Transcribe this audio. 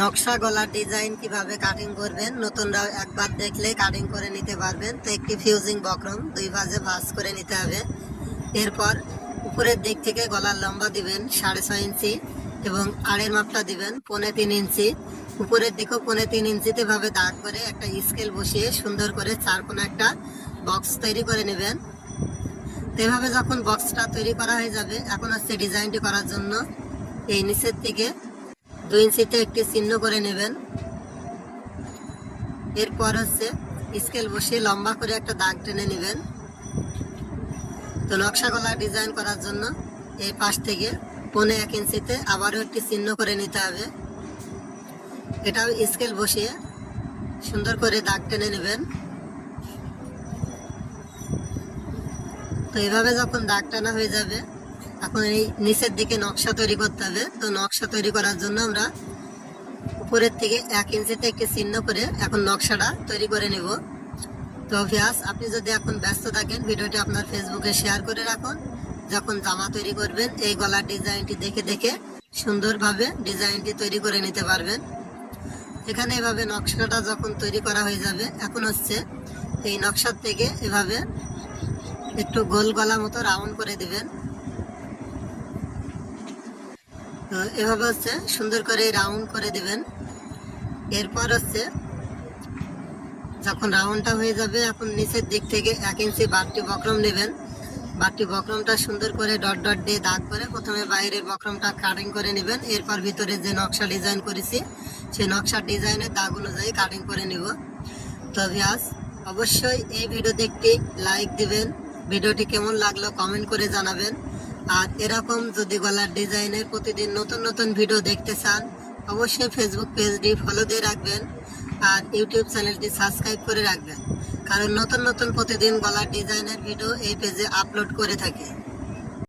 নকশা গলার ডিজাইন কীভাবে কাটিং করবেন, নতুনরাও একবার দেখলে কাটিং করে নিতে পারবেন। তো একটি ফিউজিং বক্রম, দুই ভাজে ভাজ করে নিতে হবে। এরপর উপরের দিক থেকে গলার লম্বা দিবেন সাড়ে ছয় ইঞ্চি এবং আড়ের মাপটা দিবেন পৌনে তিন ইঞ্চি। উপরের দিকেও পৌনে তিন ইঞ্চিতে ভাবে দাগ করে একটা স্কেল বসিয়ে সুন্দর করে চার কোণা একটা বক্স তৈরি করে নেবেন। তো এভাবে যখন বক্সটা তৈরি করা হয়ে যাবে, এখন হচ্ছে ডিজাইনটি করার জন্য এই নিচের থেকে দুই ইঞ্চিতে একটি চিহ্ন করে নেবেন। এরপর হচ্ছে স্কেল বসিয়ে লম্বা করে একটা দাগ টেনে নেবেন। তো নকশা গলা ডিজাইন করার জন্য এই পাশ থেকে পনে এক ইঞ্চিতে আবারও একটি চিহ্ন করে নিতে হবে। এটাও স্কেল বসিয়ে সুন্দর করে দাগ টেনে নেবেন। তো এভাবে যখন দাগ টানা হয়ে যাবে এখন এই নিচের দিকে নকশা তৈরি করতে হবে। তো নকশা তৈরি করার জন্য আমরা উপরের থেকে এক ইঞ্চিতে একটি চিহ্ন করে এখন নকশাটা তৈরি করে নেব। তো ভিয়াস আপনি যদি এখন ব্যস্ত থাকেন, ভিডিওটি আপনার ফেসবুকে শেয়ার করে রাখুন। যখন জামা তৈরি করবেন, এই গলার ডিজাইনটি দেখে দেখে সুন্দরভাবে ডিজাইনটি তৈরি করে নিতে পারবেন। এখানে এভাবে নকশাটা যখন তৈরি করা হয়ে যাবে, এখন হচ্ছে এই নকশার থেকে এভাবে একটু গোল গলা মতো রাউন্ড করে দিবেন তো এভাবে হচ্ছে সুন্দর করে রাউন্ড করে দেবেন। এরপর হচ্ছে যখন রাউন্ডটা হয়ে যাবে, এখন নিচের দিক থেকে এক ইঞ্চি বাটটি বক্রম নেবেন। বাটটি বক্রমটা সুন্দর করে ডট ডট দিয়ে দাগ করে প্রথমে বাইরের বক্রমটা কাটিং করে নেবেন। এরপর ভিতরে যে নকশা ডিজাইন করেছি, সেই নকশার ডিজাইনের দাগ অনুযায়ী কাটিং করে নেব। তো ভিয়াস অবশ্যই এই ভিডিওতে একটি লাইক দিবেন। ভিডিওটি কেমন লাগল কমেন্ট করে জানাবেন। আর এরকম যদি গলার ডিজাইনের প্রতিদিন নতুন নতুন ভিডিও দেখতে চান, অবশ্যই ফেসবুক পেজটি ফলো দিয়ে রাখবেন আর ইউটিউব চ্যানেলটি সাবস্ক্রাইব করে রাখবেন। কারণ নতুন নতুন প্রতিদিন গলার ডিজাইনের ভিডিও এই পেজে আপলোড করে থাকি।